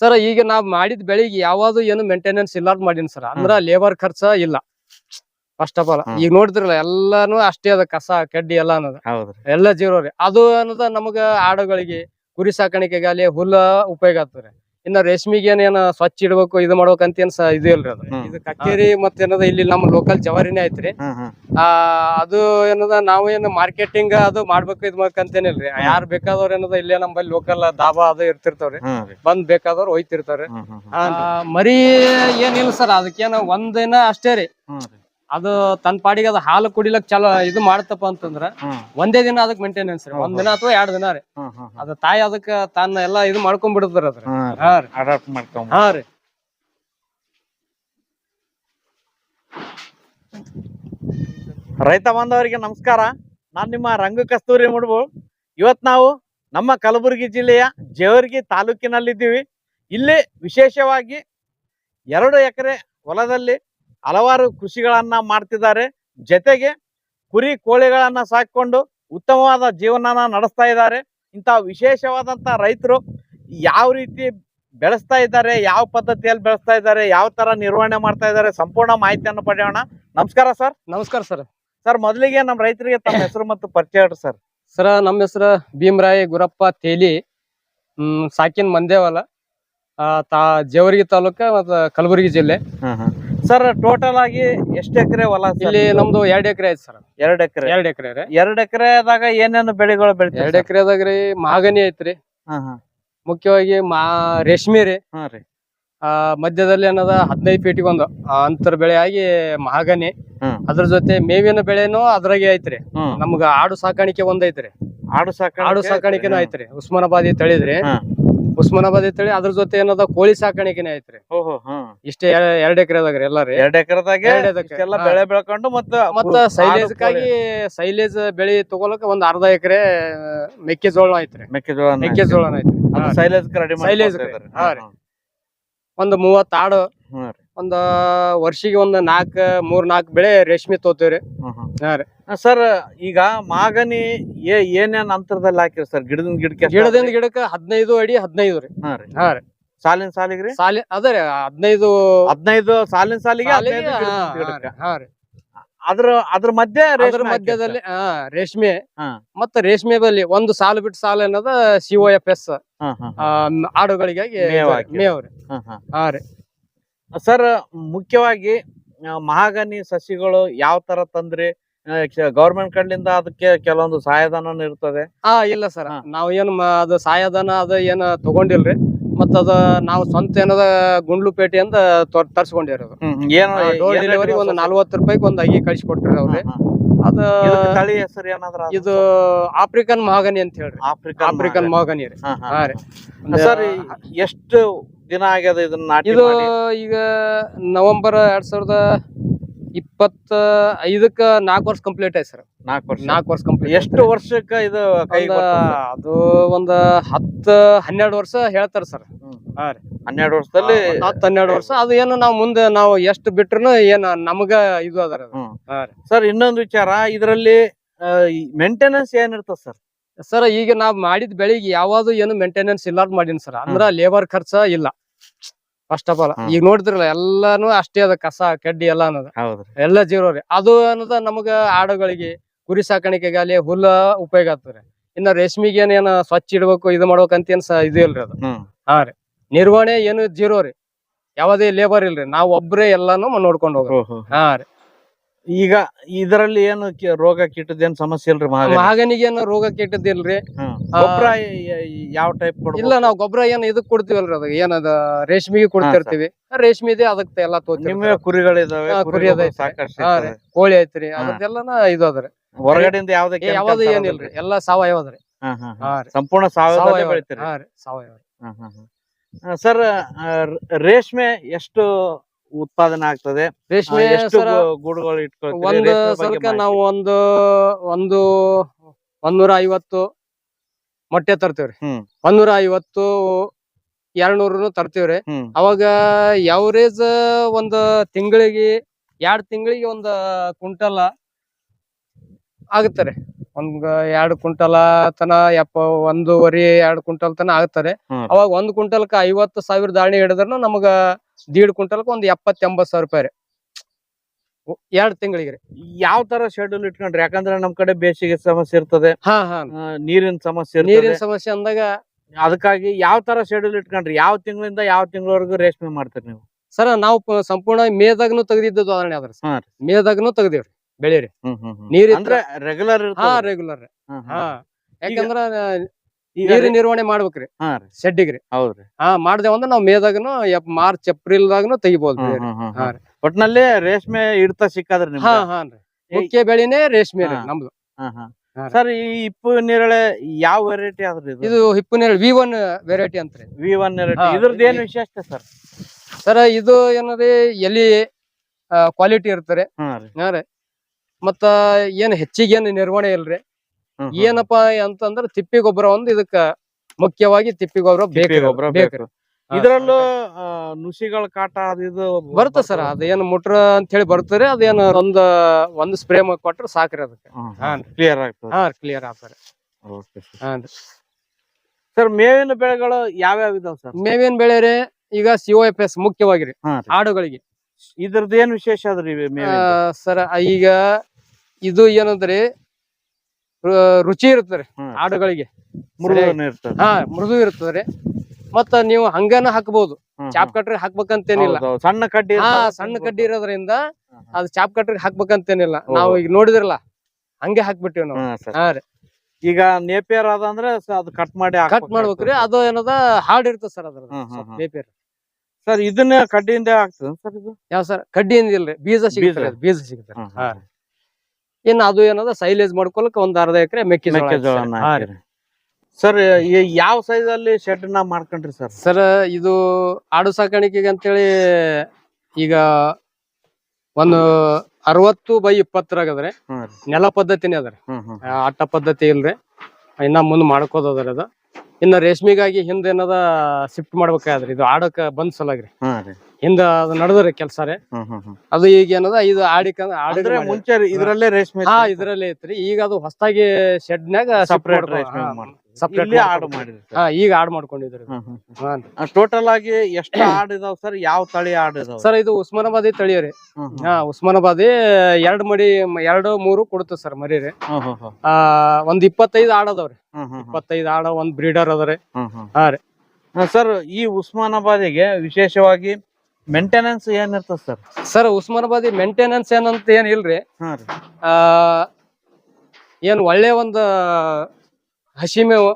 Sir ಈಗ ನಾವ್ ಮಾಡಿದ ಬೆಳಿಗ್ಗೆ ಯಾವ್ದು ಏನು ಮೇಂಟೆನೆನ್ಸ್ ಇಲ್ಲಾರ್ದ್ ಮಾಡೀನಿ ಸರ್ ಅಂದ್ರ ಲೇಬರ್ ಖರ್ಚ ಇಲ್ಲ. ಫಸ್ಟ್ ಆಫ್ ಆಲ್ ಈಗ ನೋಡಿದ್ರಲ್ಲ ಎಲ್ಲಾನು ಅಷ್ಟೇ ಅದ ಕಸ ಕಡ್ಡಿ ಎಲ್ಲ ಅನ್ನೋದು. ಎಲ್ಲ ಜೀರೋ ರೀ ಅದು ಅನ್ನೋದ ನಮಗ ಆಡುಗಳಿಗೆ ಕುರಿ ಸಾಕಾಣಿಕೆಗಾಲಿ ಹುಲ್ಲ ಉಪಯೋಗ ಆಗ್ತದೆ. ಇನ್ನ ರೇಷ್ಮಿಗೆ ಏನೇನ ಸ್ವಚ್ಛ ಇಡಬೇಕು ಇದು ಮಾಡ್ಬೇಕಂತ ಏನ್ ಸ- ಇದು ಇಲ್ರಿ ಅದು. ಇದು ಕಕ್ಕೇರಿ ಮತ್ತೆ ಏನದ ಇಲ್ಲಿ ನಮ್ಮ ಲೋಕಲ್ ಜವಾರಿನೇ ಐತ್ರಿ. ಆ ಅದು ಏನದ ನಾವು ಏನು ಮಾರ್ಕೆಟಿಂಗ್ ಅದು ಮಾಡ್ಬೇಕು ಇದು ಮಾಡ್ಕಂತೇನಿಲ್ರಿ ಯಾರ್ ಬೇಕಾದವ್ರ ಏನದ ಇಲ್ಲೇ ನಮ್ಮಲ್ಲಿ ಲೋಕಲ್ ದಾಬಾ ಅದು ಇರ್ತಿರ್ತಾವ್ರಿ. ಬಂದ್ ಬೇಕಾದವ್ರು ಹ್ಮ್ ಆ, ಮರಿ ಏನಿಲ್ಲ ಸರ್ ಅದಕ್ಕೇನ ಒಂದಿನ ಅಷ್ಟೇ ರೀ. ಅದು ತನ್ನ ಪಾಡಿಗೆ ಅದು ಹಾಲು ಕುಡಿಲಕ್ ಚಲೋ ಇದು ಮಾಡ್ತಪ್ಪ ಅಂತಂದ್ರ ಒಂದೇ ದಿನ ಅದಕ್ಕೆ ಮೇಂಟೆನೆನ್ಸ್ ರೀ. ಒಂದ್ ದಿನ ಅಥವಾ ಎರಡ್ ದಿನ ರೀ. ಅದ ತಾಯಿ ಅದಕ್ಕ ತನ್ನ ಎಲ್ಲಾ ಇದು ಮಾಡ್ಕೊಂಡ್ ಬಿಡ್ತಾರ ಅದ್ರ ಹಾ ರೀ. ರೈತ ಬಾಂಧವರಿಗೆ ನಮಸ್ಕಾರ. ನಾನು ನಿಮ್ಮ ರಂಗ ಕಸ್ತೂರಿ ಮುಡ್ಬು. ಇವತ್ ನಾವು ನಮ್ಮ ಕಲಬುರಗಿ ಜಿಲ್ಲೆಯ ಜೇವರ್ಗಿ ತಾಲೂಕಿನಲ್ಲಿದ್ದೀವಿ. ಇಲ್ಲಿ ವಿಶೇಷವಾಗಿ ಎರಡು ಎಕರೆ ಹೊಲದಲ್ಲಿ ಹಲವಾರು ಕೃಷಿಗಳನ್ನ ಮಾಡ್ತಿದ್ದಾರೆ. ಜೊತೆಗೆ ಕುರಿ ಕೋಳಿಗಳನ್ನ ಸಾಕೊಂಡು ಉತ್ತಮವಾದ ಜೀವನನ ನಡೆಸ್ತಾ ಇದ್ದಾರೆ. ಇಂಥ ವಿಶೇಷವಾದಂಥ ರೈತರು ಯಾವ ರೀತಿ ಬೆಳೆಸ್ತಾ ಇದ್ದಾರೆ ಯಾವ ಪದ್ಧತಿಯಲ್ಲಿ ಬೆಳೆಸ್ತಾ ಇದ್ದಾರೆ ಯಾವ ತರ ನಿರ್ವಹಣೆ ಮಾಡ್ತಾ ಇದ್ದಾರೆ ಸಂಪೂರ್ಣ ಮಾಹಿತಿಯನ್ನು ಪಡೆಯೋಣ. ನಮಸ್ಕಾರ ಸರ್. ನಮಸ್ಕಾರ ಸರ್. ಸರ್ ಮೊದಲಿಗೆ ನಮ್ಮ ರೈತರಿಗೆ ತಮ್ಮ ಹೆಸರು ಮತ್ತು ಪರಿಚಯ ಸರ್. ಸರ್ ನಮ್ಮ ಹೆಸರು ಭೀಮರಾಯಿ ಗುರಪ್ಪ ತೇಲಿ. ಹ್ಮ್ ಸಾಕಿನ್ ಮಂದೇವಲ ಆ, ತಾ ಜೇವರ್ಗಿ ತಾಲೂಕ ಮತ್ತು ಕಲಬುರಗಿ ಜಿಲ್ಲೆ. ಸರ್ ಟೋಟಲ್ ಆಗಿ ಎಷ್ಟು ಎಕರೆ ಹೊಲ ಇಲ್ಲಿ ನಮ್ದು ಎರಡ್ ಎಕರೆ ಐತಿ ಸರ್ ಎರಡ್ ಎಕರೆ? ಎರಡ್ ಎಕರೆ ರೀ. ಎರಡ್ ಎಕರೆದಾಗ ಏನೇನು ಬೆಳೆಗಳು ಬೆಳಿತೀವಿ ಎರಡ್ ಎಕರೆದಾಗ ರೀ ಮಾಗನಿ ಐತ್ರಿ ಮುಖ್ಯವಾಗಿ ಮಾ ರೇಷ್ಮೆ ರೀ. ಹಾ ರೀ. ಆ ಮಧ್ಯದಲ್ಲಿ ಏನದ ಹದಿನೈದು ಫೀಟಿಗೆ ಒಂದು ಅಂತರ ಬೆಳೆ ಆಗಿ ಮಹಾಗನಿ ಅದ್ರ ಜೊತೆ ಮೇವಿನ ಬೆಳೆನೂ ಅದ್ರಾಗೆ ಐತ್ರಿ ನಮ್ಗ ಆಡು ಸಾಕಾಣಿಕೆ ಒಂದ್ ಐತ್ರಿ ಆಡು ಸಾಕಾಣಿಕೆ ಆಡು ಸಾಕಾಣಿಕೆನೂ ಐತ್ರಿ ಉಸ್ಮಾನಾಬಾದಿ ತಳಿದ್ರಿ. ಉಸ್ಮಾನಾಬಾದಿ ತಳಿ ಅದ್ರ ಜೊತೆ ಏನದ ಕೋಳಿ ಸಾಕಾಣಿಕೆನೆ ಐತ್ರಿ. ಇಷ್ಟೇ ಎರ- ಎರಡ್ ಎಕರೆದಾಗ ರೀ. ಎಲ್ಲ ಎರಡ್ ಎಕರೆದಾಗೆ. ಇಷ್ಟೆಲ್ಲ ಬೆಳೆ ಬೆಳ್ಕೊಂಡು ಮತ್ತ ಮತ್ತ ಸೈಲೇಜ್ ಸೈಲೇಜ್ ಬೆಳಿ ತಗೊಳಕ ಒಂದ್ ಅರ್ಧ ಎಕರೆ ಮೆಕ್ಕೆಜೋಳ ಐತ್ರಿ. ಮೆಕ್ಕೆಜೋಳ ಮೆಕ್ಕೆಜೋಳ ಐತ್ರಿ. ಸೈಲೇಜ್ ರೀ. ಒಂದ್ ಮೂವತ್ತ್ ಆಡು. ಒಂದ್ ವರ್ಷಿಗೆ ಒಂದ್ ನಾಲ್ಕ ಮೂರ್ ನಾಲ್ಕ ಬೆಳೆ ರೇಷ್ಮೆ ತೋತೀವ್ರಿ. ಹಾ ರೀ. ಸರ್ ಈಗ ಮಾಗನಿ ಏ ಏನೇನ್ ಅಂತರದಲ್ಲಿ ಹಾಕಿರಿ ಸರ್? ಗಿಡದಿಂದ ಗಿಡಕ್ಕೆ ಗಿಡದಿಂದ ಗಿಡಕ್ಕೆ ಹದಿನೈದು ಅಡಿ ಹದಿನೈದು ರೀ. ಹಾ ರೀ. ಹಾ ರೀ. ಸಾಲಿನ ಸಾಲಿಗ್ರಿ? ಸಾಲಿ ಅದೇ ರೀ ಹದಿನೈದು ಹದಿನೈದು ಸಾಲಿನ ಸಾಲಿಗೆ ಸಾಲಿಗೆ, ಹಾ, ರೀ, ಅದ್ರ ಅದ್ರ ಮಧ್ಯೆ ಅದ್ರ ಮಧ್ಯದಲ್ಲಿ ರೇಷ್ಮೆ. ಮತ್ತೆ ರೇಷ್ಮೆ ಬಲ್ಲಿ ಒಂದು ಸಾಲು ಬಿಟ್ಟು ಸಾಲು ಏನದ ಸಿ ಒ ಎಫ್ ಎಸ್ ಆಡುಗಳಿಗಾಗಿ ಮೇವ್ ಹಾಕಿರಿ. ಮೇವ್ ರೀ. ಹಾ, ಹಾ. ಹಾ ರೀ. ಸರ್ ಮುಖ್ಯವಾಗಿ ಮಹಾಗನಿ ಸಸಿಗಳು ಯಾವ ತರ ತಂದ್ರಿ? ಗೌರ್ಮೆಂಟ್ ಕಡ್ಲಿಂದ ಅದಕ್ಕೆ ಕೆಲವೊಂದು ಸಹಾಯಧನ ಇರ್ತದೆ. ಹಾ ಇಲ್ಲ ಸರ್. ನಾವು ಏನು ಅದು ಸಹಾಯಧನ ಅದ ಏನ ತಗೊಂಡಿಲ್ರಿ. ಮತ್ತ ಅದ ನಾವು ಸ್ವಂತ ಏನದ ಗುಂಡ್ಲುಪೇಟೆಯಿಂದ ಪೇಟೆಯಿಂದ ತರ್ಸ್ಕೊಂಡಿವ್ರಿ ಅದು ಏನು ಡೋರ್ ಡೆಲಿವರಿ ಒಂದು ನಲ್ವತ್ತು ರೂಪಾಯಿಗೆ ಒಂದು ಅಗಿ ಕಳ್ಸಿ ಕೊಟ್ರಿ ಅವ್ರಿ. ಅದ ಹಾ. ತಳಿ ಹೆಸರು ಏನಾದ್ರ ಇದು ಆಫ್ರಿಕನ್ ಮಹಾಗನಿ ಅಂತ ಹೇಳ್ರಿ. African African mahogany. ರೀ. ಹಾ, ಹಾ, ಹಾ ಹಾ. ರೀ ಸರ್ ಎಷ್ಟು ದಿನ ಆಗ್ಯದ ಇದನ್ನ ನಾಟಿ ಇದು ಈಗ ನವೆಂಬರ್ ಎರಡ್ ಸಾವಿರದ ಇಪ್ಪತ್ತ ಐದಕ್ಕ ನಾಲ್ಕು ವರ್ಷ ಕಂಪ್ಲೀಟ್ ಆಯ್ತು ಸರ್. ನಾಲ್ಕು ವರ್ಷ. ನಾಲ್ಕು ವರ್ಷ ಕಂಪ್ಲೀಟ್ ಎಷ್ಟು ವರ್ಷಕ್ಕ ಇದು ಕೈ ಅದು ಒಂದ್ ಹತ್ತು ಹನ್ನೆರಡು ವರ್ಷ ಹೇಳ್ತಾರ ಸರ್. ಹನ್ನೆರಡು ವರ್ಷದಲ್ಲಿ ಹತ್ತು ಹನ್ನೆರಡು ವರ್ಷ. ಅದು ಏನು ನಾವು ಮುಂದೆ ನಾವು ಎಷ್ಟು ಬಿಟ್ರು ಏನ ನಮಗ ಇದು ಅದರ ಸರ್ ಇನ್ನೊಂದು ವಿಚಾರ. ಇದರಲ್ಲಿ ಮೇಂಟೆನೆನ್ಸ್ ಏನಿರ್ತದ ಸರ್? ಸರ್ ಈಗ ನಾವ್ ಮಾಡಿದ ಬೆಳಿಗ್ಗೆ ಯಾವ್ದು ಏನು ಮೇಂಟೆನೆನ್ಸ್ ಇಲ್ಲಾರ್ದು ಮಾಡೀನಿ ಸರ್. ಅಂದ್ರ ಲೇಬರ್ ಖರ್ಚ ಇಲ್ಲ. ಫಸ್ಟ್ ಆಫ್ ಆಲ್ ಈಗ ನೋಡಿದ್ರಲ್ಲ ಎಲ್ಲಾನು ಅಷ್ಟೇ ಅದ ಕಸ ಕಡ್ಡಿ ಎಲ್ಲ ಅನ್ನೋದು. ಎಲ್ಲ ಜೀರೋ ರೀ. ಅದು ಅನ್ನೋದ ನಮಗ ಆಡುಗಳಿಗೆ ಕುರಿ ಸಾಕಾಣಿಕೆಗಾಲಿ ಹುಲ್ಲ ಉಪಯೋಗ ಆಗ್ತದೆ ಇನ್ನ ರೇಷ್ಮಿಗೆ ಏನ್ ಸ್ವಚ್ಛ ಇಡ್ಬೇಕು ಇದು ಮಾಡ್ಬೇಕಂತ ಏನ್ ಸ- ಇದು ಇಲ್ರಿ ಅದು. ಹಾ ರೀ. ನಿರ್ವಹಣೆ ಏನು ಜೀರೋ ರೀ. ಯಾವುದೇ ಲೇಬರ್ ಇಲ್ರಿ. ನಾವ್ ಒಬ್ರೇ ಎಲ್ಲಾನು ನೋಡ್ಕೊಂಡು ಹೋಗ್ರಿ ಹಾ ರೀ. ಈಗ ಇದರಲ್ಲಿ ಏನು ಕಿ- ರೋಗ ಕೀಟದ ಏನ್ ಸಮಸ್ಯೆ ಇಲ್ರಿ ಮಹಾಗನಿ? ಮಹಾಗನಿಗೆ ಏನು ರೋಗ ಕೆಟ್ಟದಿಲ್ರಿ ಹ್ಮ್. ಆ, ಗೊಬ್ಬರ ಯಾವ ಟೈಪ್ ಇಲ್ಲ ನಾವ್ ಗೊಬ್ಬರ ಏನ್ ಇದಕ್ ಕೊಡ್ತೀವಲ್ರಿ ಅದ ಏನದ ರೇಷ್ಮೆಗೆ ಕೊಡ್ತಿರ್ತೀವಿ. ರೇಷ್ಮೆದೆ ಅದಕ್ಕೆ ಎಲ್ಲಾ ನಿಮ್ಮೇ ತೋತಿರ್ತೀವಿ ಕುರಿಗಳಿದಾವೆ ಹಾ, ಕುರಿ. ಸಾಕಷ್ಟು ಹಾ ರೀ. ಇರ್ತವೆ. ಕೋಳಿ ಐತ್ರಿ. ಹಾ. ಅದಕ್ಕೆಲ್ಲನ ಇದು ಅದ್ರಿ ಹೊರಗಡೆಯಿಂದ ಯಾವ್ದೇ ಏ, ಯಾವ್ದು ಏನಿಲ್ರಿ. ಎಲ್ಲಾ ಸಾವಯವದ್ರಿ ಹಾ, ಹಾ, ಹಾ. ಹಾ ರೀ. ಸಂಪೂರ್ಣ ಸಾವಯವದಲ್ಲೇ ಸಾವಯವ. ಬೆಳಿತೀರಿ. ಹಾ ರೀ ಸಾವಯವ. ಹಾ, ಹಾ, ಹಾ. ಸರ್ ರೇಷ್ಮೆ ಎಷ್ಟು ಉತ್ಪಾದನೆ ಆಗ್ತದೆ? ರೇಷ್ಮೆ ಗೂಡುಗಳು ಇಟ್ಕೊಳ್ತೀವಿ ಒಂದು ರೇಷ್ಮೆ ಸಲಕ ನಾವು ಒಂದು ಒಂದು ಒಂದೂರ ಐವತ್ತು ಮೊಟ್ಟೆ ತರ್ತೇವ್ರಿ. ಒಂದೂರ ಐವತ್ತು ಎರಡ್ನೂರು ತರ್ತೀವ್ರಿ. ಅವಾಗ ಯಾವರೇಜ್ ಒಂದ್ ತಿಂಗಳಿಗೆ ಎರಡ್ ತಿಂಗಳಿಗೆ ಒಂದ್ ಕುಂಟಲ್ ಆಗುತ್ತಾರೆ. ಒಂದ್ ಎರಡ್ ಕುಂಟಲ ತನ ಎಪ್ಪ ಒಂದೂವರೆ ಎರಡ್ ಕುಂಟಲ್ ತನ ಆಗ್ತಾರೆ ಹ್ಮ್. ಅವಾಗ ಒಂದ್ ಕುಂಟಲ್ಕ ಐವತ್ತು ಸಾವಿರ ದಾಣಿ ಹಿಡಿದ್ರನು ನಮಗ ದೀಡ್ ಕುಂಟಲ್ಕ ಒಂದ್ ಎಪ್ಪತ್ ಎಂಬತ್ ಸಾವಿರ ರೂಪಾಯಿ ರೀ. ಉ- ಎರಡ್ ತಿಂಗಳಿಗೆ ರೀ. ಯಾವ ತರ ಶೆಡ್ಯೂಲ್ ಇಟ್ಕೊಂಡ್ರಿ? ಯಾಕಂದ್ರೆ ನಮ್ ಕಡೆ ಬೇಸಿಗೆ ಸಮಸ್ಯೆ ಇರ್ತದೆ. ಹಾ ಹಾ. ಆ, ನೀರಿನ ಸಮಸ್ಯೆ ನೀರಿನ ಇರ್ತದೆ ಸಮಸ್ಯೆ ಅಂದಾಗ ಅದಕ್ಕಾಗಿ ಯಾವ ತರ ಶೆಡ್ಯೂಲ್ ಇಟ್ಕೊಂಡ್ರಿ? ಯಾವ ತಿಂಗಳಿಂದ ಯಾವ ತಿಂಗಳವರೆಗೂ ರೇಷ್ಮೆ ಮಾಡ್ತೀರಿ ನೀವು? ಸರ್ ನಾವು ಪ- ಸಂಪೂರ್ಣ ಮೇದಾಗ್ನು ತೆಗ್ದಿದ್ದು ಉದಾಹರಣೆ ಅದ್ರ ಹಾ ರೀ. ಮೇದಾಗ್ನು ತೆಗ್ದಿವ್ರಿ. ಬೆಳಿ ರೀ ಹ್ಮ್ ಹ್ಮ್ ಹ್ಮ್. ನೀರ್ ಅಂದ್ರೆ ರೆಗ್ಯುಲರ್ ಹಾ ರೆಗ್ಯುಲರ್ ಹಾ. ಯಾಕಂದ್ರ ನೀರು ನಿರ್ವಹಣೆ ಮಾಡ್ಬೇಕ್ರಿ. ಶೆಡ್ಡಿಗ್ರಿ. ಹೌದ್ರಿ. ಹಾ ಮಾಡ್ದೇವ್ ಅಂದ್ರೆ ನಾವ್ ಮೇದಾಗನು ಮಾರ್ಚ್ ಏಪ್ರಿಲ್ ದಾಗನು ತೆಗಿಬಹುದು ಒಟ್ನಲ್ಲಿ ರೇಷ್ಮೆ ಇಡ್ತಾ ಸಿಕ್ಕಾದ್ರಿ ಹಾ ಹಾ ಮುಖ್ಯ ಬೆಳಿನೇ ರೇಷ್ಮೆ. ನಮ್ದು. ಸರ್ ಈ ಹಿಪ್ಪು ನೇರಳೆ ಯಾವ ವೆರೈಟಿ ಆದ್ರಿ ಇದು? ಹಿಪ್ಪು ನೇರಳೆ ವಿ ಒನ್ ವೆರೈಟಿ ಅಂತ್ರಿ ವಿ ಒನ್ ವೆರೈಟಿ ಇದ್ರದ್ದು ಏನ್ ವಿಶೇಷತೆ ಸರ್? ಸರ್ ಇದು ಏನರಿ ಎಲಿ ಕ್ವಾಲಿಟಿ ಇರ್ತಾರೆ ಮತ್ತ ಏನ್ ಹೆಚ್ಚಿಗೆ ಏನ್ ನಿರ್ವಹಣೆ ಇಲ್ರಿ. ಏನಪ್ಪಾ ಅಂತಂದ್ರ ತಿಪ್ಪಿ ಗೊಬ್ಬರ ಒಂದು ಇದಕ್ಕ ಮುಖ್ಯವಾಗಿ ತಿಪ್ಪಿ ಗೊಬ್ಬರ ಇದರಲ್ಲೂ ಬೇಕು ಗೊಬ್ಬರ ಬೇಕು ಇದ್ರಲ್ಲೂ ನುಸಿಗಳ ಕಾಟ ಅದು ಇದು ಬರುತ್ತೆ ಸರ್ ಅದೇನ್ ಮುಟ್ರ ಅಂತ ಹೇಳಿ ಬರ್ತಾರೆ ಅದೇನ್ ಒಂದ್ ಒಂದ್ ಸ್ಪ್ರೇ ಕೊಟ್ರ ಸಾಕ್ರಿ ಅದಕ್ಕೆ. ಹಾ. ಕ್ಲಿಯರ್ ಆಗ್ತದೆ. ಹಾ ಕ್ಲಿಯರ್ ಆಗ್ತಾರೆ ಸರ್ ಮೇವಿನ ಬೆಳೆಗಳು ಯಾವ್ಯಾವ ಇದಾವ ಸರ್? ಮೇವಿನ ಬೆಳೆ ರೀ ಈಗ ಸಿ ಎಫ್ ಎಸ್ ಮುಖ್ಯವಾಗಿ ರೀ. ಆಡುಗಳಿಗೆ. ಇದ್ರದ್ದು ಏನ್ ವಿಶೇಷ ಅದ್ರಿ ಸರ್ ಈಗ ಇದು ಏನಂದ್ರಿ ರುಚಿ ಇರ್ತದ್ರಿ. ಆಡುಗಳಿಗೆ. ಹಾ ಮೃದು ಇರ್ತದ್ರಿ ಮತ್ತ ನೀವು ಹಂಗನ ಹಾಕಬಹುದು ಚಾಪ್ ಕಟ್ರಿ ಹಾಕ್ಬೇಕಂತೇನಿಲ್ಲ. ಸಣ್ಣ ಕಡ್ಡಿ ಹಾ ಸಣ್ಣ ಕಡ್ಡಿ ಇರೋದ್ರಿಂದ. ಅದು ಚಾಪ್ ಕಟ್ರಿ ಹಾಕ್ಬೇಕಂತೇನಿಲ್ಲ. ನಾವು ಈಗ ನೋಡಿದ್ರಲ್ಲ ಹಂಗೆ ಹಾಕ್ಬಿಟ್ಟಿವಿ ನಾವು. ಹಾ. ರೀ. ಈಗ ನೇಪಿಯರ್ ಅದಂದ್ರೆ ಅದು ಕಟ್ ಮಾಡಿ ಕಟ್ ಮಾಡ್ಬೇಕ್ರಿ. ಅದು ಏನದ ಹಾರ್ಡ್ ಇರ್ತದ ಸರ್ ಅದ್ರ. ನೇಪಿಯರ್. ಸರ್ ಇದನ್ನ ಕಡ್ಡಿಯಿಂದ ಆಗ್ತದ ಸರ್ ಇದು? ಯಾವ ಸರ್ ಕಡ್ಡಿಯಿಂದ ಇಲ್ರಿ ಬೀಜ ಸಿಗುತ್ತೆ ಬೀಜ. ಸಿಗುತ್ತೆ. ಇನ್ನು ಅದು ಏನದ ಸೈಲೇಜ್ ಮಾಡ್ಕೊಳಕ್ ಒಂದ್ ಅರ್ಧ ಎಕರೆ ಮೆಕ್ಕೆಜೋಳ ಸರ್. ಯಾವ ಸೈಜ್ ಅಲ್ಲಿ ಶೆಡ್ ನಾ ಮಾಡ್ಕೊಂಡ್ರಿ ಸರ್? ಸರ್ ಇದು ಆಡು ಸಾಕಾಣಿಕೆಗೆ ಅಂತೇಳಿ ಈಗ ಒಂದು ಅರವತ್ತು ಬೈ ಇಪ್ಪತ್ತರಾಗದ್ರೆ ನೆಲ ಪದ್ಧತಿನೇ ಅದ್ರಿ ಆಟ ಅಟ್ಟ ಪದ್ಧತಿ ಇಲ್ರಿ. ಇನ್ನ ಮುಂದ್ ಮಾಡ್ಕೋದದ್ರಿ ಅದು. ಇನ್ನ ರೇಷ್ಮೆಗಾಗಿ ಹಿಂದೆ ಏನದ ಶಿಫ್ಟ್ ಮಾಡ್ಬೇಕಾದ್ರಿ ಇದು ಆಡಕ ಬಂದ್ ಸಲಗ್ರಿ. ಹಿಂದ ಅದು ನಡೆದ್ರಿ ಕೆಲಸ ರೀ. ಅದು ಈಗ ಏನದ ಇದು ಆಡಿಕ ಆಡಿದ್ರೆ ಮುಂಚೆ ಇದ್ರಲ್ಲೇ ರೇಷ್ಮೆ ಹಾ ಇದ್ರಲ್ಲೇ ಐತ್ರಿ ಈಗ ಅದು ಹೊಸದಾಗಿ ಶೆಡ್ನ್ಯಾಗ ಸಪರೇಟ್ ಆಡು ಹಾ ಈಗ ಆಡ್ ಮಾಡ್ಕೊಂಡಿದ್ರಿ ಟೋಟಲ್ ಆಗಿ ಎಷ್ಟು ಆಡ್ ಇದಾವ ಸರ್ ಯಾವ ತಳಿ ಆಡ್ ಇದಾವ? ಸರ್ ಇದು ಉಸ್ಮಾನಾಬಾದಿ ತಳಿ ರೀ. ಹಾ ಉಸ್ಮಾನಾಬಾದಿ ಎರಡ್ ಮಡಿ ಎರಡು ಮೂರು ಕೊಡುತ್ತೆ ಸರ್ ಮರಿ ರೀ. ಆ ಒಂದ್ ಇಪ್ಪತ್ತೈದು ಆಡ್ ಅದಾವ್ರಿ. ಇಪ್ಪತ್ತೈದು ಆಡ ಒಂದ್ ಬ್ರೀಡರ್ ಅದ ರೀ. ಹ್ಮ್ ಹ್ಮ್. ಹಾ ರೀ. ಸರ್ ಈ ಉಸ್ಮಾನಾಬಾದಿಗೆ ವಿಶೇಷವಾಗಿ ಮೇಂಟೆನೆನ್ಸ್ ಏನಿರ್ತದೆ ಸರ್ ಸರ್ ಉಸ್ಮಾನಾಬಾದಿ ಮೇಂಟೆನೆನ್ಸ್ ಏನಂತ ಏನ್ ಇಲ್ರಿ. ಹಾ ರೀ. ಆ ಏನ್ ಒಳ್ಳೆ ಒಂದು ಹಸಿ ಒಣದು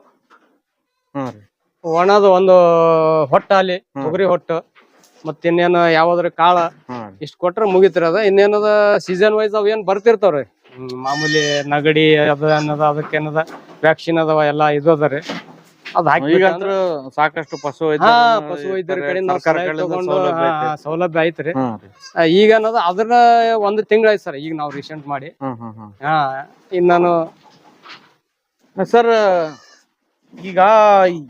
ರೀ. ಒಣದ ಒಂದು ಹೊಟ್ಟ ಅಲ್ಲಿ ತೊಗರಿ ಹೊಟ್ಟು ಮತ್ತ ಇನ್ನೇನು ಯಾವ್ದ್ರ ಕಾಳ ಇಷ್ಟ ಕೊಟ್ರ ಮುಗಿತ್ರಿ ಅದ. ಇನ್ನೇನದ ಸೀಸನ್ ವೈಸ್ ಅವ್ ಏನ್ ಬರ್ತಿರ್ತಾವ್ರಿ ಹ್ಮ್, ಮಾಮೂಲಿ ನಗಡಿ ಅದ ಅನ್ನದ ಅದಕ್ಕೆ ಏನದ ವ್ಯಾಕ್ಸಿನ್ ಅದಾವ ಎಲ್ಲಾ ಇದು ಅದ ರೀ. ಅದ್ ಈಗ ಹಾಕಿ ಅಂದ್ರ ಸಾಕಷ್ಟು ಪಶು ಹಾ ಪಶು ವೈದ್ಯರ ಕಡೆ ನಾವು ಸಲಹೆ ಕಡೆಯಿಂದ ತಗೊಂಡು ಸೌಲಭ್ಯ ಹಾ, ಐತೆ. ಹಾ, ಸೌಲಭ್ಯ ಐತ್ರಿ. ಆ, ಈಗ ಅನ್ನೋದು ಅದ್ರ ಒಂದು ತಿಂಗಳಾಯ್ತು ಸರ್ ಈಗ ನಾವು ರೀಸೆಂಟ್ ಮಾಡಿ. ಹಾ ಇನ್ನು ನಾನು ಸರ್ ಈಗ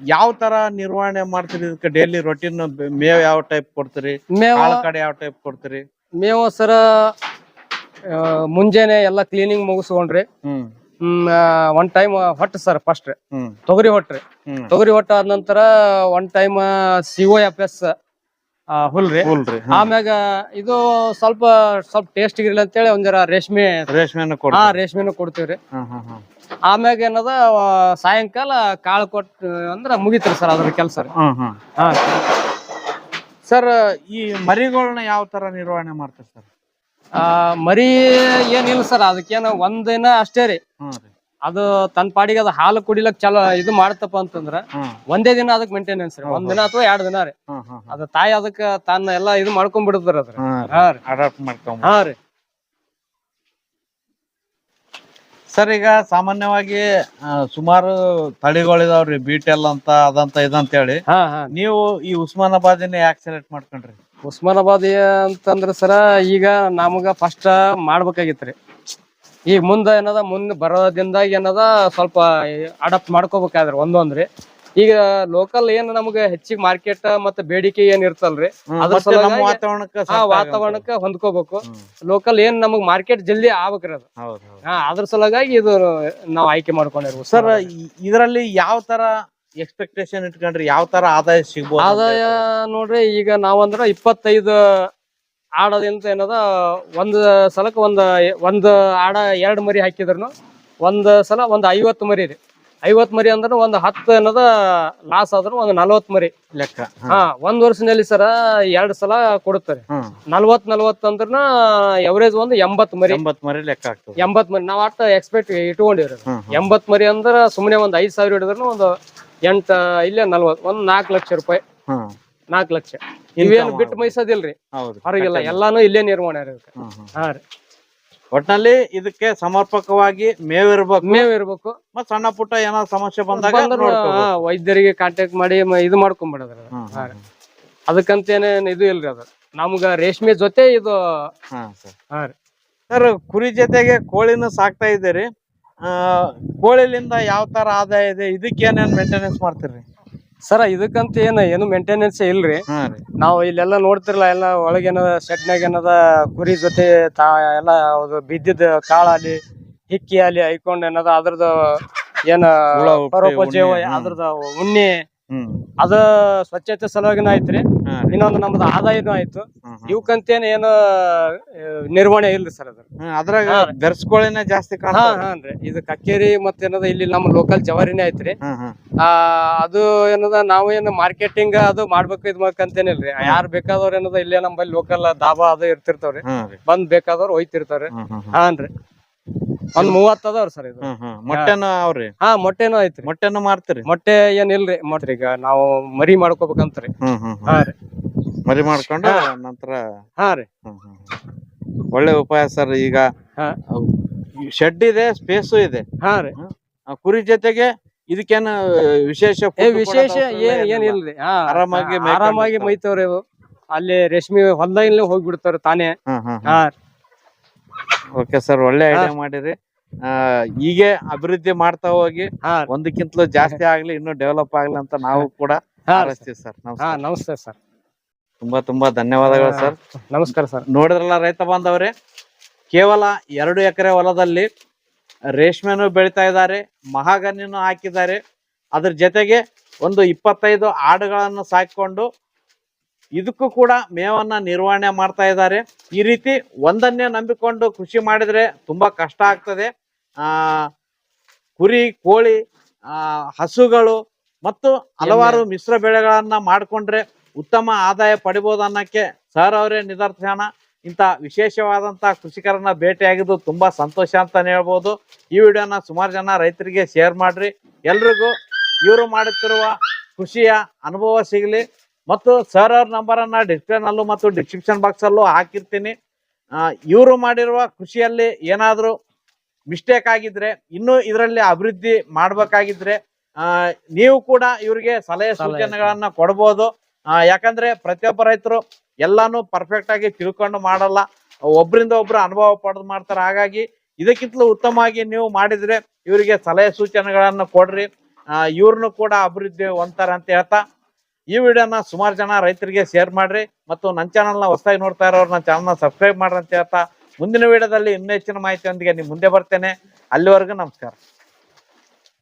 ಯಾವ ತರ ನಿರ್ವಹಣೆ ಮಾಡ್ತೀರಿ? ಇದಕ್ಕೆ ಡೈಲಿ ರೊಟೀನ್ ಮೇವ್ ಯಾವ ಟೈಪ್ ಕೊಡ್ತೀರಿ? ಮೇವ ಕಡೆ ಯಾವ ಟೈಪ್ ಕೊಡ್ತೀರಿ? ಮೇವು ಸರ ಆ, ಮುಂಜಾನೆ ಎಲ್ಲ ಕ್ಲೀನಿಂಗ್ ಮುಗಿಸ್ಕೊಂಡ್ರಿ. ಹ್ಮ್. ಹ್ಮ್ ಒನ್ ಟೈಮ್ ಹೊಟ್ಟ ಸರ್ ಫಸ್ಟ್ ಹ್ಮ್. ತೊಗರಿ ಹೊಟ್ರಿ. ಹ್ಮ್. ತೊಗರಿ ಹೊಟ್ಟ ಆದ ನಂತರ one time C O F S ಹುಲ್ರಿ. ಹುಲ್ರಿ ಆಮ್ಯಾಗ ಇದು ಸ್ವಲ್ಪ ಸ್ವಲ್ಪ ಟೇಸ್ಟ್ ಇರ್ಲಿ ಅಂತೇಳಿ ಹೇಳಿ ಒಂದರ ರೇಷ್ಮೆ ರೇಷ್ಮೆನ ಹಾ ರೇಷ್ಮೆನ ಕೊಡ್ತೀವ್ರಿ. ಆಮ್ಯಾಗ ಏನದ ಸಾಯಂಕಾಲ ಕಾಳು ಕೊಟ್ ಅಂದ್ರ ಮುಗಿತ್ರಿ ಸರ್ ಅದ್ರ ಕೆಲಸ ರೀ. ಸರ್ ಈ ಮರಿಗಳನ್ನ ಯಾವ ತರ ನಿರ್ವಹಣೆ ಮಾಡ್ತಾರೆ ಸರ್? ಆ, ಮರಿ ಏನಿಲ್ಲ ಸರ್ ಅದಕ್ಕೇನ ಒಂದಿನ ಅಷ್ಟೇ ರೀ. ಅದು ತನ್ನ ಪಾಡಿಗೆ ಅದು ಹಾಲು ಕುಡಿಲಕ್ ಚಲೋ ಇದು ಮಾಡ್ತಪ್ಪ ಅಂತಂದ್ರ ಒಂದೇ ದಿನ ಅದಕ್ಕೆ ಮೇಂಟೆನೆನ್ಸ್ ರೀ. ಒಂದ್ ದಿನ ಅಥವಾ ಎರಡ್ ದಿನ ರೀ. ಅದ ತಾಯಿ ಅದಕ್ಕ ತನ್ನ ಎಲ್ಲಾ ಇದು ಮಾಡ್ಕೊಂಡ್ ಬಿಡುದ್ರ ಅದ್ರ. ಅಡಾಪ್ಟ್ ಮಾಡ್ಕೊಂಡ್ ಹಾ ರೀ. ಸರ್ ಈಗ ಸಾಮಾನ್ಯವಾಗಿ ಸುಮಾರು ತಳಿಗಳಿದಾವ್ರಿ ಬೀಟೆಲ್ ಅಂತ ಅದಂತ ಇದಂತ ಹೇಳಿ. ಹಾ ಹಾ ನೀವು ಈ ಉಸ್ಮಾನಾಬಾದಿನ ಯಾಕೆ ಸೆಲೆಕ್ಟ್ ಮಾಡ್ಕೊಂಡ್ರಿ? ಉಸ್ಮಾನಾಬಾದಿ ಅಂತಂದ್ರ ಸರ ಈಗ ನಮಗ ಫಸ್ಟ್ ಮಾಡ್ಬೇಕಾಗಿತ್ರಿ ಈಗ ಮುಂದ ಏನದ ಮುಂದೆ ಬರೋದಿಂದಾಗ ಏನದ ಸ್ವಲ್ಪ ಅಡಾಪ್ಟ್ ಮಾಡ್ಕೋಬೇಕಾದ್ರೆ ಒಂದೊಂದ್ರಿ. ಈಗ ಲೋಕಲ್ ಏನ್ ನಮ್ಗೆ ಹೆಚ್ಚಿಗೆ ಮಾರ್ಕೆಟ್ ಮತ್ತೆ ಬೇಡಿಕೆ ಏನ್ ಇರ್ತಲ್ರಿ ಅದ್ರ ಸಲುವಾಗಿ ವಾತಾವರಣಕ್ಕೆ. ವಾತಾವರಣಕ್ಕ ಹೊಂದ್ಕೋಬೇಕು. ಲೋಕಲ್ ಏನ್ ನಮಗ್ ಮಾರ್ಕೆಟ್ ಜಲ್ದಿ ಆಗ್ಬೇಕ್ರಿ ಅದು. ಹಾ ಅದ್ರ ಸಲುವಾಗಿ ಇದು ನಾವ್ ಆಯ್ಕೆ ಮಾಡ್ಕೊಂಡಿರ್ಬೋದು ಸರ್ ಇದರಲ್ಲಿ ಯಾವ ತರ ಎಕ್ಸ್ಪೆಕ್ಟೇಷನ್ ಇಟ್ಕೊಂಡ್ರಿ? ಯಾವ ತರ ಆದಾಯ ಸಿಗ್ಬೋದು ಆದಾಯ? ನೋಡ್ರಿ ಈಗ ನಾವಂದ್ರ ಇಪ್ಪತ್ತೈದು ಆಡೋದಿಂತ ಏನದ ಒಂದ್ ಸಲಕ್ಕ ಒಂದು ಒಂದ್ ಆಡ ಎರಡ್ ಮರಿ ಹಾಕಿದ್ರು ಒಂದ್ ಸಲ ಒಂದ್ ಐವತ್ ಮರಿ ರೀ ಐವತ್ ಮರಿ ಅಂದ್ರೆ ಒಂದ್ ಹತ್ತು ಏನದ ಲಾಸ್ ಆದ್ರೂ ಒಂದ್ ನಲ್ವತ್ ಮರಿ. ಲೆಕ್ಕ ಹಾ. ಒಂದ್ ವರ್ಷದಲ್ಲಿ ಸರ ಎರಡ್ ಸಲ ಕೊಡುತ್ತಾರೆ. ನಲ್ವತ್ ನಲ್ವತ್ ಅಂದ್ರನ ಎವರೇಜ್ ಒಂದ್ ಎಂಬತ್ ಮರಿ. ಎಂಬತ್ ಮರಿ ಲೆಕ್ಕ ಆಗ್ತದೆ. ಎಂಬತ್ ಮರಿ ನಾವ್ ಅಷ್ಟ ಎಕ್ಸ್ಪೆಕ್ಟ್ ಇಟ್ಕೊಂಡಿವ್ರಿ. ಎಂಬತ್ ಮರಿ ಅಂದ್ರ ಸುಮ್ನೆ ಒಂದ್ ಐದ್ ಸಾವಿರ ಹಿಡಿದ್ರು ಒಂದು ಎಂಟ ಇಲ್ಲೇ ನಲ್ವತ್ ಒಂದ್ ನಾಲ್ಕ್ ಲಕ್ಷ ರೂಪಾಯಿ. ನಾಲ್ಕ್ ಲಕ್ಷ. ಇವೇನು ಬಿಟ್ಟು ಮೈಸೋದಿಲ್ರಿ. ಹೌದು ಹೊರಗಿಲ್ಲ ಎಲ್ಲಾನು ಇಲ್ಲೇ ನಿರ್ಮಾಣ ಹ್ಮ್. ಹಾ ರೀ. ಒಟ್ನಲ್ಲಿ ಇದಕ್ಕೆ ಸಮರ್ಪಕವಾಗಿ ಮೇವಿರ್ಬೇಕು. ಮೇವಿರ್ಬೇಕು. ಮತ್ ಸಣ್ಣ ಪುಟ್ಟ ಏನಾದ್ರು ಸಮಸ್ಯೆ ಬಂದಾಗ. ವೈದ್ಯರಿಗೆ ಕಾಂಟ್ಯಾಕ್ಟ್ ಮಾಡಿ ಮ- ಇದು ಮಾಡ್ಕೊಂಡ್ಬಿಡೋದ್ರ ಅದು. ಹ್ಮ್ ಹಾ ಹ್ಮ್. ಇದು ಇಲ್ರಿ ಅದು. ನಮ್ಗ ರೇಷ್ಮೆ ಜೊತೆ ಇದು ಹಾ ಸರ್. ಹಾ ರೀ. ಸರ್ ಕುರಿ ಜೊತೆಗೆ ಕೋಳಿನ ಸಾಕ್ತಾ ಇದ್ದೀರಿ. ಆ ಕೋಳಿಲಿಂದ ಯಾವ ತರ ಆದಾಯ ಇದೆ? ಇದಕ್ಕೆ ಏನೇನ್ ಮೇಂಟೆನೆನ್ಸ್ ಮಾಡ್ತೀರಿ? ಸರ ಇದಕ್ಕಂತ ಏನ ಏನು ಮೇಂಟೆನೆನ್ಸ್ ಇಲ್ರಿ. ನಾವು ಇಲ್ಲೆಲ್ಲ ನೋಡ್ತಿರಲ್ಲ ಎಲ್ಲ ಒಳಗೇನದ ಶೆಡ್ನಾಗ ಏನದ ಕುರಿ ಜೊತೆ ತಾ ಎಲ್ಲ ಅದು ಬಿದ್ದಿದ್ದ ಕಾಳಾಲಿ ಹಿಕ್ಕಿ ಆಲಿ ಐಕೊಂಡ್ ಏನದ ಅದ್ರದ್ದು ಏನ ಪರೋಪಜೀವ ಅದ್ರದ್ದು ಉಣ್ಣೆ ಅದ ಸ್ವಚ್ಛತೆ ಸಲುವಾಗಿನ ಆಯ್ತ್ರಿ ಹಾ. ರೀ. ಇನ್ನೊಂದು ನಮ್ದು ಆದಾಯನೂ ಆಯ್ತು. ಇವಕ್ಕಂತೇನ್. ಏನು ನಿರ್ವಹಣೆ ಇಲ್ರಿ ಸರ್ ಅದ್ರ ಅದ್ರಾಗ ಜಾಸ್ತಿ ಹಾ ಹಾನ್ರಿ ಇದು ಕಕ್ಕೇರಿ ಮತ್ತೇನದ ಇಲ್ಲಿ ನಮ್ಮ ಲೋಕಲ್ ಜವಾರಿನೇ ಐತ್ರಿ. ಆ ಅದು ಏನದ ನಾವು ಏನು ಮಾರ್ಕೆಟಿಂಗ್ ಅದು ಮಾಡ್ಬೇಕು ಇದ್ ಮಾಡ್ಕಂತೇನಿಲ್ರಿ. ಯಾರ್ ಬೇಕಾದವ್ರ ಏನದ ಇಲ್ಲೇ ನಮ್ಮಲ್ಲಿ ಲೋಕಲ್ ದಾಬಾ ಅದು ಇರ್ತಿರ್ತಾವ್ರಿ. ಬಂದ್ ಬೇಕಾದವ್ರು ಹೋಯ್ತಿರ್ತಾವ್ರಿ. ಹಾನ್ರಿ ಒಂದ್ ಮೂವತ್ತ್ ಅದಾವ್ರಿ ಸರ್ ಇದು. ಹ್ಮ್ ಹ್ಮ್. ಮೊಟ್ಟೆನು ಅವ್ರಿ? ಹಾ ಮೊಟ್ಟೆನೂ ಐತ್ರಿ. ಮೊಟ್ಟೆನು ಮಾರ್ತೀರಿ? ಮೊಟ್ಟೆ ಏನ್ ಇಲ್ರಿ ಮೊಟ್ಟೆ ಈಗ ನಾವು ಮರಿ ಮಾಡ್ಕೋಬೇಕಂತ್ರಿ. ಹ್ಮ್ ಹ್ಮ್ ಹಾ ಹ್ಮ್. ರೀ. ಮರಿ ಮಾಡ್ಕೊಂಡು. ನಂತರ ಹಾ ರೀ. ಹ್ಮ್ ಹ್ಮ್ ಹ್ಮ್. ಒಳ್ಳೆ ಉಪಾಯ ಸರ್ ಈಗ. ಹಾ. ಶೆಡ್ ಇದೆ ಸ್ಪೇಸು ಇದೆ. ಹಾ ರೀ. ಆ ಕುರಿ ಜೊತೆಗೆ ಇದಕ್ಕೇನು ವಿಶೇಷ ಏ food ವಿಶೇಷ ಕೊಡೋದ್ ಏನ್ ಏನ್ ಏನಿಲ್ಲ. ಇಲ್ರಿ ಹಾ ಆರಾಮಾಗಿ ಮೇಯ್ಕೊಂಡ್ ಆರಾಮಾಗಿ ಇರ್ತಾವ. ಮೈತವ್ರಿ ಇವು. ಅಲ್ಲಿ ರೇಷ್ಮೆ ಹೊಲ್ದಾಗಿಲ್ಲೇ ಹೋಗ್ಬಿಡ್ತಾರ ತಾನೇ. ಹ್ಮ್ ಹ್ಮ್ ಹಾ ಓಕೆ ಸರ್ ಒಳ್ಳೆ. ಐಡಿಯಾ ಮಾಡಿರಿ. ಹೀಗೆ ಅಭಿವೃದ್ಧಿ ಮಾಡ್ತಾ ಹೋಗಿ ಒಂದಕ್ಕಿಂತಲೂ ಜಾಸ್ತಿ ಆಗ್ಲಿ ಇನ್ನೂ ಡೆವಲಪ್ ಆಗ್ಲಿ ಅಂತ ನಾವು ಕೂಡ ಸರ್. ನಮಸ್ತೆ ಸರ್. ತುಂಬಾ ತುಂಬಾ ಧನ್ಯವಾದಗಳು ಸರ್. ನಮಸ್ಕಾರ ಸರ್. ನೋಡಿದ್ರಲ್ಲ ರೈತ ಬಾಂಧವ್ರೆ ಕೇವಲ ಎರಡು ಎಕರೆ ಹೊಲದಲ್ಲಿ ರೇಷ್ಮೆನೂ ಬೆಳಿತಾ ಇದ್ದಾರೆ ಮಹಾಗನಿನೂ ಹಾಕಿದ್ದಾರೆ. ಅದ್ರ ಜೊತೆಗೆ ಒಂದು ಇಪ್ಪತ್ತೈದು ಆಡುಗಳನ್ನು ಸಾಕಿಕೊಂಡು ಇದಕ್ಕೂ ಕೂಡ ಮೇವನ್ನ ನಿರ್ವಹಣೆ ಮಾಡ್ತಾ ಇದ್ದಾರೆ. ಈ ರೀತಿ ಒಂದನ್ನೇ ನಂಬಿಕೊಂಡು ಕೃಷಿ ಮಾಡಿದ್ರೆ ತುಂಬಾ ಕಷ್ಟ ಆಗ್ತದೆ. ಆ ಕುರಿ ಕೋಳಿ ಆ ಹಸುಗಳು ಮತ್ತು ಹಲವಾರು ಮಿಶ್ರ ಬೆಳೆಗಳನ್ನ ಮಾಡಿಕೊಂಡ್ರೆ ಉತ್ತಮ ಆದಾಯ ಪಡಿಬೋದು ಅನ್ನಕ್ಕೆ ಸರ್ ಅವರೇ ನಿದರ್ಶನ. ಇಂಥ ವಿಶೇಷವಾದಂತಹ ಕೃಷಿಕರನ್ನ ಭೇಟಿಯಾಗಿದ್ದು ತುಂಬಾ ಸಂತೋಷ ಅಂತಾನೆ ಹೇಳ್ಬೋದು. ಈ ವಿಡಿಯೋನ ಸುಮಾರು ಜನ ರೈತರಿಗೆ ಶೇರ್ ಮಾಡ್ರಿ. ಎಲ್ರಿಗೂ ಇವರು ಮಾಡುತ್ತಿರುವ ಕೃಷಿಯ ಅನುಭವ ಸಿಗಲಿ. ಮತ್ತು ಸರ್ ಅವ್ರ ನಂಬರನ್ನ ಡಿಸ್ಕ್ರಿಪ್ಷನಲ್ಲೂ ಮತ್ತು ಡಿಸ್ಕ್ರಿಪ್ಷನ್ ಬಾಕ್ಸಲ್ಲೂ ಹಾಕಿರ್ತೀನಿ. ಇವರು ಮಾಡಿರುವ ಕೃಷಿಯಲ್ಲಿ ಏನಾದರೂ ಮಿಸ್ಟೇಕ್ ಆಗಿದ್ರೆ ಇನ್ನೂ ಇದರಲ್ಲಿ ಅಭಿವೃದ್ಧಿ ಮಾಡಬೇಕಾಗಿದ್ರೆ ಆ, ನೀವು ಕೂಡ ಇವರಿಗೆ ಸಲಹೆ. ಸೂಚನೆಗಳನ್ನ ಕೊಡ್ಬೋದು. ಯಾಕಂದ್ರೆ ಪ್ರತಿಯೊಬ್ಬ ರೈತರು ಎಲ್ಲಾನು ಪರ್ಫೆಕ್ಟ್ ಆಗಿ ತಿಳ್ಕೊಂಡು ಮಾಡಲ್ಲ. ಒಬ್ಬರಿಂದ ಒಬ್ರು ಅನುಭವ ಪಡೆದು ಮಾಡ್ತಾರೆ. ಹಾಗಾಗಿ ಇದಕ್ಕಿಂತಲೂ ಉತ್ತಮವಾಗಿ ನೀವು ಮಾಡಿದ್ರೆ ಇವರಿಗೆ ಸಲಹೆ ಸೂಚನೆಗಳನ್ನ ಕೊಡ್ರಿ. ಇವ್ರನ್ನು ಕೂಡ ಅಭಿವೃದ್ಧಿ ಹೊಂತಾರೆ ಅಂತ ಹೇಳ್ತಾ ಈ ವಿಡಿಯೋನ ಸುಮಾರು ಜನ ರೈತರಿಗೆ ಶೇರ್ ಮಾಡ್ರಿ ಮತ್ತು ನನ್ನ ಚಾನಲ್ನ ಹೊಸದಾಗಿ ನೋಡ್ತಾ ಇರೋರು ನನ್ನ ಚಾನಲ್ನ ಸಬ್ಸ್ಕ್ರೈಬ್ ಮಾಡ್ರಿ ಅಂತ ಹೇಳ್ತಾ ಮುಂದಿನ ವಿಡಿಯೋದಲ್ಲಿ ಇನ್ನೂ ಹೆಚ್ಚಿನ ಮಾಹಿತಿಯೊಂದಿಗೆ ನಿಮ್ಮ ಮುಂದೆ ಬರ್ತೇನೆ. ಅಲ್ಲಿವರೆಗೂ ನಮಸ್ಕಾರ.